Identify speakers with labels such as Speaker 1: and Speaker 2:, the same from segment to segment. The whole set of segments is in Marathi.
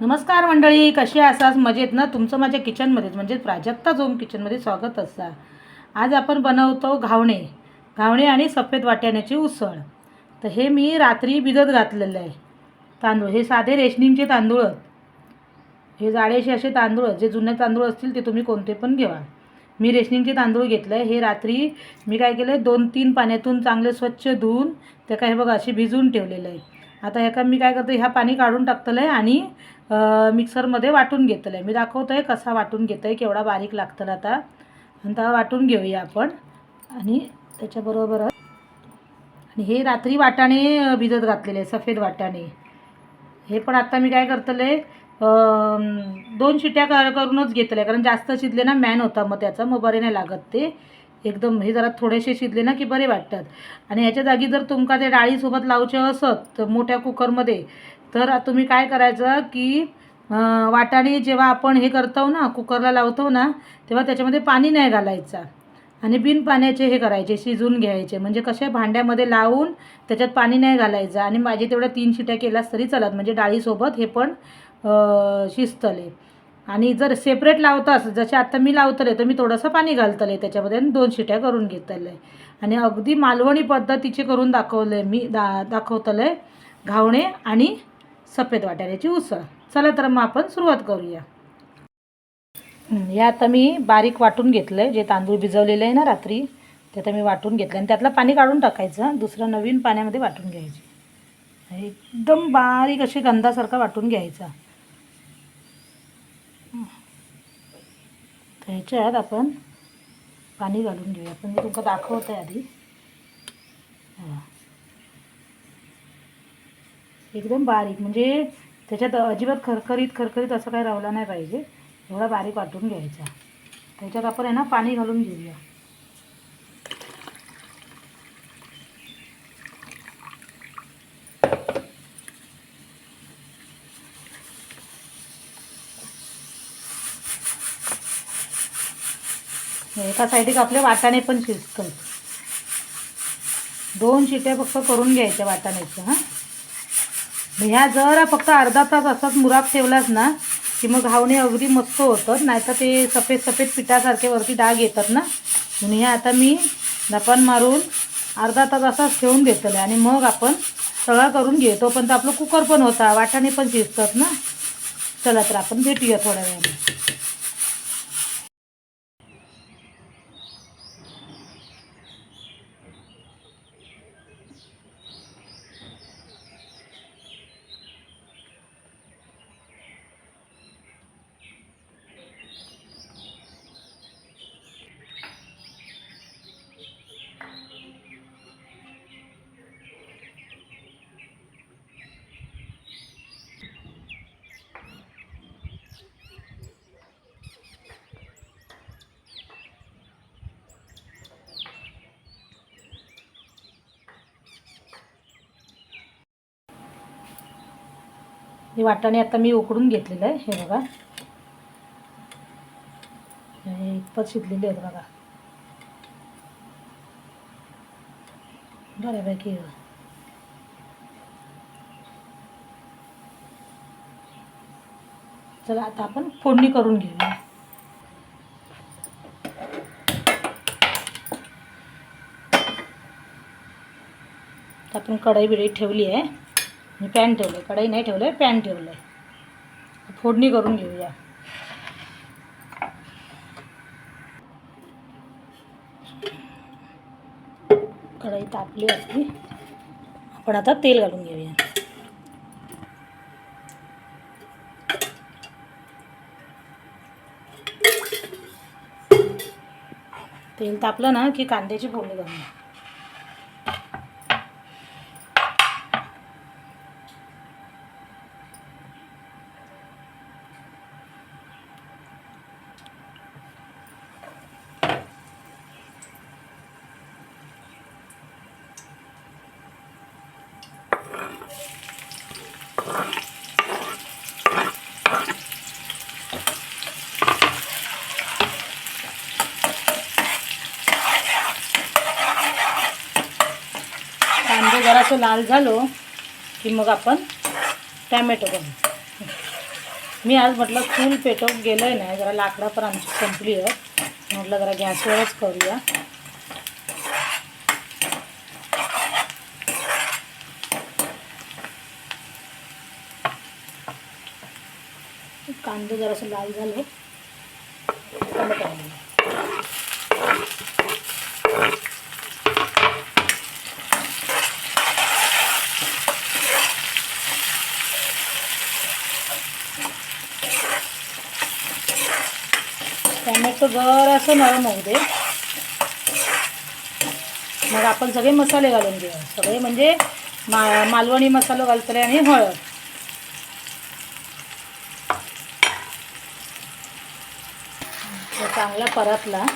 Speaker 1: नमस्कार मंडळी कशी असाच मजेत ना? तुमचं माझ्या किचनमध्येच म्हणजे प्राजक्ता झोम किचनमध्ये स्वागत असा. आज आपण बनवतो घावणे. घावणे आणि सफेद वाट्याण्याची उसळ. तर हे मी रात्री भिजत घातलेलं आहे. तांदूळ हे साधे रेशनिंगचे तांदूळ. आहेत. हे जाडेसे असे तांदूळ जे जुने तांदूळ असतील ते तुम्ही कोणते पण घ्या मी रेशनिंगचे तांदूळ घेतलं आहे हे रात्री मी काय केलं आहे दोन तीन पाण्यातून चांगले स्वच्छ धुवून ते काय हे बघा असे भिजवून ठेवलेलं आहे. आता ह्याका मी काय करतो ह्या पाणी काढून टाकतलं आहे आणि मिक्सरमध्ये वाटून घेतलं आहे मी दाखवतो आहे कसा वाटून घेतं आहे केवढा बारीक लागतं आता. आणि आता वाटून घेऊया आपण. आणि त्याच्याबरोबर आणि हे रात्री वाटाणे भिजत घातलेले आहे सफेद वाटाणे. हे पण आता मी काय करतले दोन शिट्या करूनच घेतल्या. कारण जास्त शिजले ना मॅन होता मग त्याचा मग बरे नाही लागत ते. एकदम हे जरा थोडेसे शिजले ना की बरे वाटतात. आणि ह्याच्या जागी जर तुमका ते डाळीसोबत लावचे असत तर मोठ्या कुकरमध्ये तर तुम्ही काय करायचं की वाटाणे जेव्हा आपण हे करतो ना कुकरला लावतो ना तेव्हा त्याच्यामध्ये पाणी नाही घालायचं. आणि बिन पाण्याचे हे करायचे शिजून घ्यायचे. म्हणजे कसे भांड्यामध्ये लावून त्याच्यात पाणी नाही घालायचं. आणि माझे तेवढ्या तीन शिट्या केल्यास तरी चालत. म्हणजे डाळीसोबत हे पण शिजतले. आणि जर सेपरेट लावतास जसे आत्ता मी लावतले तर मी थोडंसं पाणी घालतले त्याच्यामध्ये आणि दोन शिट्या करून घेतले. आणि अगदी मालवणी पद्धतीचे करून दाखवले मी दा दाखवतले घावणे आणि सफेद वाटाण्याची उसळ. चला तर मग आपण सुरुवात करूया. हे आता मी बारीक वाटून घेतलं आहे जे तांदूळ भिजवलेले आहे ना रात्री ते आता मी वाटून घेतलं आणि त्यातलं पाणी काढून टाकायचं दुसरं नवीन पाण्यामध्ये वाटून घ्यायचे. एकदम बारीक अशी गंधासारखा वाटून घ्यायचा हं. तर ह्याच्यात आपण पाणी घालून घेऊया. पण मी तुमका दाखवत आहे आधी एकदम बारीक म्हणजे त्याच्यात अजिबात खरखरीत खरखरीत असं काही राहिला नाही पाहिजे. एवढा बारीक वाटून घ्यायचा. त्याच्यात आपण आहे ना पाणी घालून घेऊया. एका साईडिक आपले वाटाणे पण शिजतो दोन शिट्या फक्त करून घ्यायच्या वाटाण्याच्या हां. ह्या जरा फक्त अर्धा तास असाच मुराब ठेवलाच ना की मग घावणे अगदी मस्त होतात नाहीतर ते सफेद सफेद पिठासारखे वरती डाग येतात ना. म्हणून ह्या आता मी दपान मारून अर्धा तास असाच ठेवून घेतले आणि मग आपण सगळं करून घेतो पण तर आपलं कुकर पण होता वाटाणे पण शिजतात ना. चला तर आपण भेटूया थोड्या वेळाने. हे वाटाणे आता मी उकडून घेतलेलं आहे. हे बघा. हे इतपत शिजलेले आहेत बघा. बऱ्यापैकी चला आता आपण फोडणी करून घेऊया. आपण कढई बिढई ठेवली आहे. मी पॅन ठेवलं आहे कढई नाही ठेवलं आहे पॅन ठेवलं आहे फोडणी करून घेऊया. कढई तापली असली आपण आता तेल घालून घेऊया. तेल तापलं ना की कांद्याची फोडणी घालूया कांदे जरासं लाल झालो की मग आपण टॅमॅटो बनवू. मी आज म्हटलं फुल पेटवून गेलं आहे नाही जरा लाकडं पण आमची संपली आहे. म्हटलं जरा गॅसवरच करूया. कांदे जरासं लाल झाले टमाटर घालूया. टॅमॅटो जरासं नरम होऊ दे. मग आपण सगळे मसाले घालून घेऊ. सगळे म्हणजे मा मालवणी मसाला घालतले आणि हळद. चांगला परतला.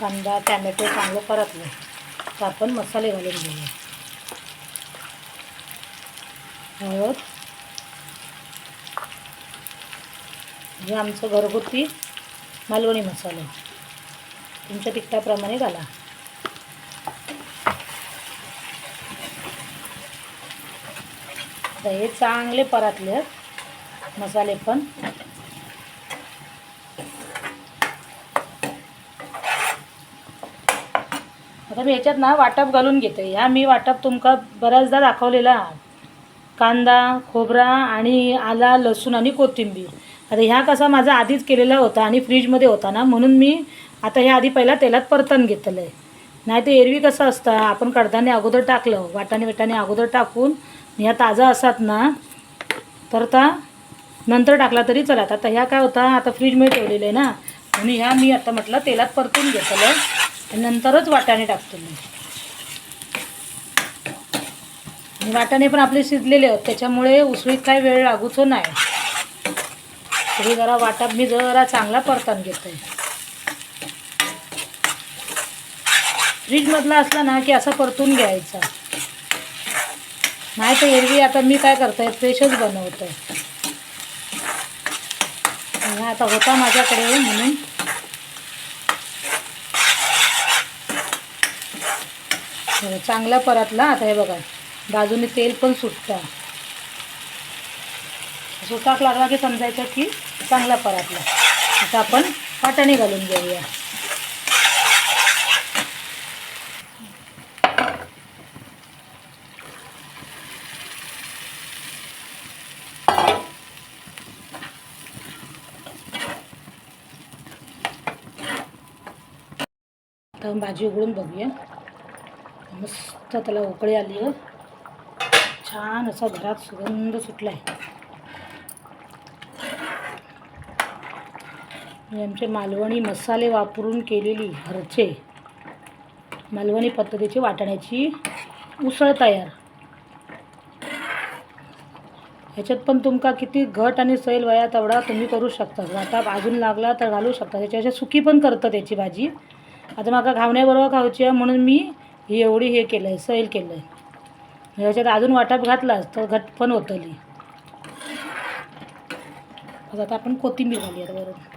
Speaker 1: कांदा टॅमॅटो चांगलं परतलं. तर आपण मसाले घालून घेऊया. हळद. हे आमचं घरगुती मालवणी मसाला. तुमच्या तिखटाप्रमाणे घाला. हे चांगले परतले आहेत मसाले पण. आता मी ह्याच्यात ना वाटप घालून घेते. ह्या मी वाटप तुमका बऱ्याचदा दाखवलेला. कांदा खोबरा आणि आला लसूण आणि कोथिंबीर. आता ह्या कसा माझा आधीच केलेला होता आणि फ्रीजमध्ये होता ना म्हणून मी आता ह्या आधी पहिला तेलात परतन घेतलं आहे नाही तर एरवी कसं असतं आपण कडधान्य अगोदर टाकलं वाटाणे विटाणे अगोदर टाकून ह्या ताजा असतात ना तर आता नंतर टाकला तरी चला आता ह्या काय होता आता फ्रीजमध्ये ठेवलेलं आहे ना म्हणून ह्या मी आता म्हटलं तेलात परतून घेतलं नंतरच वाटाणे टाकतो मी. वाटाणे पण आपले शिजलेले आहेत त्याच्यामुळे उसळीत काही वेळ लागूचो नाही. तरी जरा वाटा मी जरा चांगला परतून घेतो आहे फ्रीजमधला असला ना की असा परतून घ्यायचा. नाही तर एरवी आता मी काय करतोय फ्रेशच बनवतो आहे आता होता माझ्याकडे म्हणून चांगला परतला. आता हे बघा बाजूने तेल पण सुटतं. सुटाक लागला की समजायचं की चांगला परतला. आता आपण वाटाणे घालून घेऊया. भाजी उघडून बघूया. मस्त त्याला उकळी आली आहे छान असा घरात सुगंध सुटला आहे ही आमचे मालवणी मसाले वापरून केलेली घरचे मालवणी पद्धतीची वाटाण्याची उसळ तयार. ह्याच्यात पण तुमका किती घट आणि सैल वया तेवढा तुम्ही करू शकता. वाटा अजून लागला तर घालू शकता. त्याच्या सुकी पण करतं त्याची भाजी. आता माका घावण्याबरोबर खावची आहे म्हणून मी ही एवढी हे केलं आहे सैल केलं आहे ह्याच्यात अजून वाटप घातलाच तर घट पण होतली आता आपण कोथिंबीर घाली आता बरोबर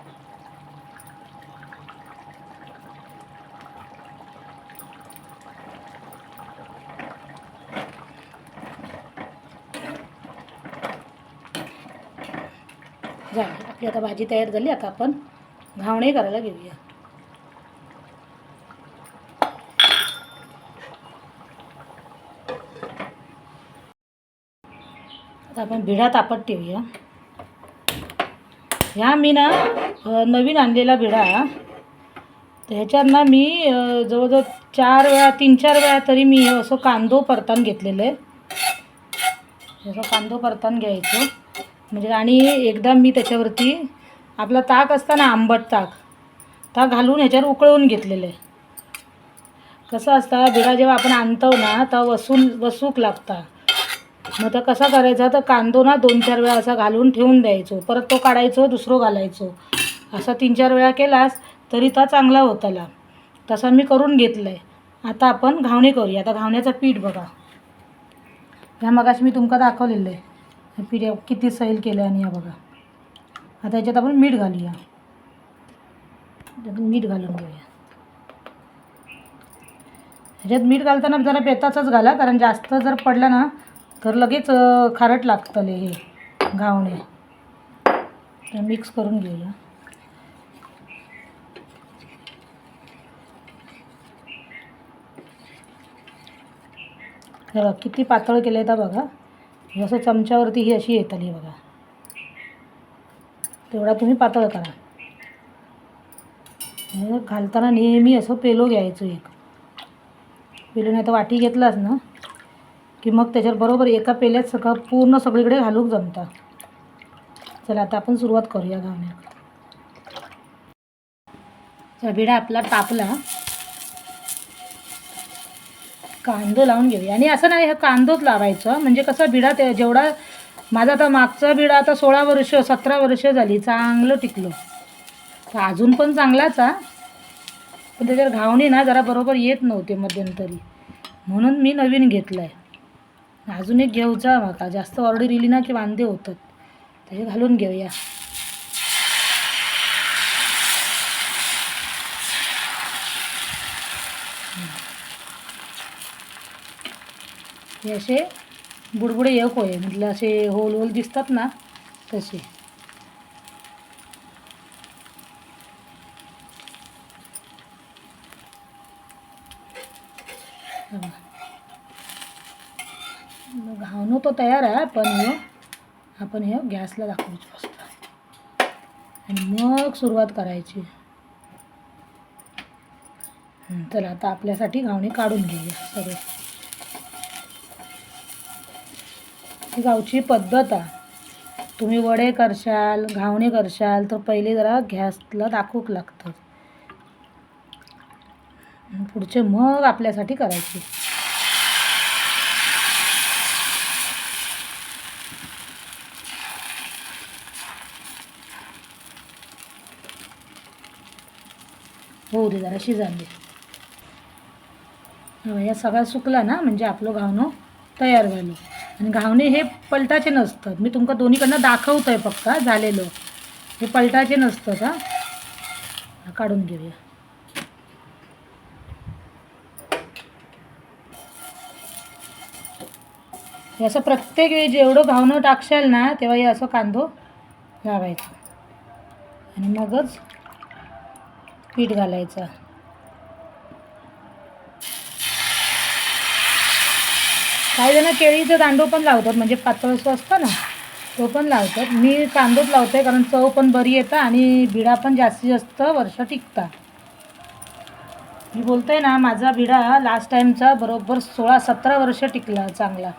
Speaker 1: झाली आपली आता भाजी तयार झाली आता आपण घावणे करायला घेऊया. आता आपण भिडा तापत ठेवूया. ह्या मी ना नवीन आणलेला भिडा तर ह्याच्यात ना मी जवळजवळ चार वेळा तीन चार वेळा तरी मी असं कांदो परतान घेतलेलं आहे. असं कांदो परतान घ्यायचो. म्हणजे आणि एकदा मी त्याच्यावरती आपला ताक असता ना आंबट ताक ताक घालून ह्याच्यावर उकळवून घेतलेलं आहे. कसं असतं बिडा जेव्हा आपण आणतो ना तर वसूल वसूक लागता. मग तर कसा करायचा? तर कांदो ना दोन चार वेळा असा घालून ठेवून द्यायचो. परत तो काढायचो दुसरं घालायचो. असा तीन चार वेळा केलास तरी तो चांगला होताला तसा मी करून घेतलं आहे आता आपण घावणे करूया. आता घावण्याचं पीठ बघा. ह्या मगाशी मी तुमका दाखवलेलं आहे. पीठ किती सैल केलं आणि या बघा. आता याच्यात आपण मीठ घालूया. मीठ घालून घेऊया. ह्याच्यात मीठ घालताना जरा बेताचंच घाला कारण जास्त जर पडलं ना तर लगेच खारट लागतले हे घावणे. तर मिक्स करून घेऊया. तर किती पातळ केलं आहे बघा. जसं चमच्यावरती ही अशी येत आली बघा. तेवढा तुम्ही पातळ करा. घालताना नेहमी असं पेलो घ्यायचं एक. पेलो नाही तर वाटी घेतलाच ना की मग त्याच्यावर बरोबर एका पेल्यात सगळं पूर्ण सगळीकडे घालूक जमता. चला आता आपण सुरुवात करूया घालण्यात चबिडा आपला तापला. कांदो लावून घेऊया. आणि असं नाही हे कांदोच लावायचं. म्हणजे कसं बिडा ते जेवढा माझा आता मागचा बिडा आता सोळा वर्ष सतरा वर्ष झाली चांगलं टिकलं. तर अजून पण चांगलाच हा. पण त्याच्यावर घावणी ना जरा बरोबर येत नव्हते मध्यंतरी. म्हणून मी नवीन घेतलं आहे अजून एक घेऊचा माका जास्त ऑर्डर इली ना की वांदे होतात. तर हे घालून घेऊया. हे असे बुडबुडे एक होय. म्हटलं असे होल होल दिसतात ना तसे बघा. घावणं तो तयार आहे. पण हे आपण हे गॅसला दाखवायचं असतं आणि मग सुरुवात करायची. चला आता आपल्यासाठी घावणे काढून घेऊया सगळे. ही गावची पद्धत आहे. तुम्ही वडे करशाल घावणे करशाल तर पहिले जरा गॅसला दाखवूक लागतं. पुढचे मग आपल्यासाठी करायचे. राहू दे. जरा शिजाले या सगळा सुकला ना म्हणजे आपलं घावणं तयार झालं. आणि घावणे हे पलटाचे नसतात. मी तुमका दोन्हीकडनं दाखवतोय फक्त झालेलं. हे पलटाचे नसतात का काढून घेऊया. हे असं प्रत्येक वेळी जेवढं घावणं टाकशाल ना तेव्हा हे असं कांदो लावायचं. आणि मगच पीठ घालायचं. काही जण केळीचं तांदूळ पण लावतात म्हणजे पातळसं असतं ना तो पण लावतात. मी कांदोच लावते कारण चव पण बरी येतं आणि बिडा पण जास्तीत जास्त वर्ष टिकता मी बोलते ना माझा बिडा लास्ट टाईमचा बरोबर सोळा सतरा वर्ष टिकला चांगला.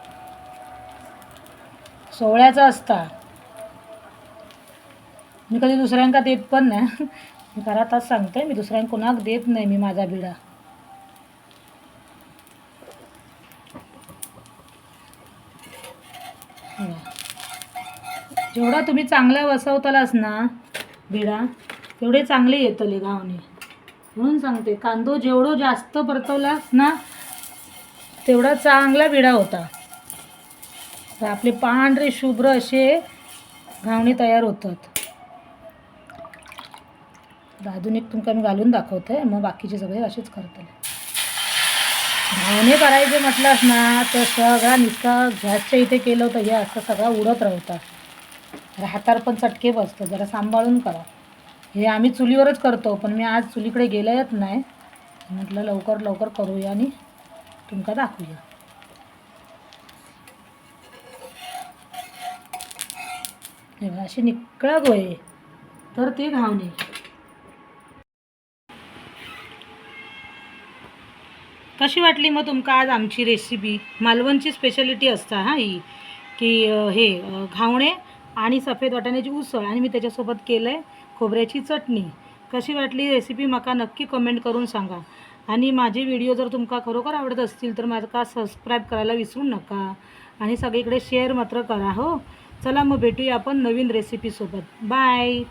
Speaker 1: सोहळ्याचा असता. मी कधी दुसऱ्यांका देत पण नाही. घरातच सांगते मी दुसऱ्यांक कोणाक देत नाही मी माझा बिडा. जेवढा तुम्ही चांगला वसवतालास ना बिडा तेवढे चांगले येतले गावने. म्हणून सांगते कांदो जेवढं जास्त परतवलास ना तेवढा चांगला बिडा होता. तर आपले पांढरे शुभ्र असे घावणे तयार होतात. अजून एक तुमका मी घालून दाखवते मग बाकीचे सगळे असेच करतले. धावणे करायचे म्हटलंस ना तर सगळा नुसता गॅसच्या इथे केलं होतं हे असं सगळा उडत राहता. तर हातावर पण चटके बसतं जरा सांभाळून करा. हे आम्ही चुलीवरच करतो पण मी आज चुलीकडे गेलंच नाही. म्हटलं लवकर लवकर करूया आणि तुमका दाखवूया. अशी निकळा गोळे तर ते घावणे. कशी वाटली मग तुमका आज आमची रेसिपी मालवणची स्पेशालिटी असता हा ही. की हे घावणे आणि सफेद वाटाण्याची उसळ आणि मी त्याच्यासोबत केलं आहे खोबऱ्याची चटणी. कशी वाटली रेसिपी माका नक्की कमेंट करून सांगा. आणि माझे व्हिडिओ जर तुमका खरोखर आवडत असतील तर माझा सबस्क्राईब करायला विसरू नका. आणि सगळीकडे शेअर मात्र करा हो. चला मग भेटूया आपण नवीन रेसिपीसोबत बाय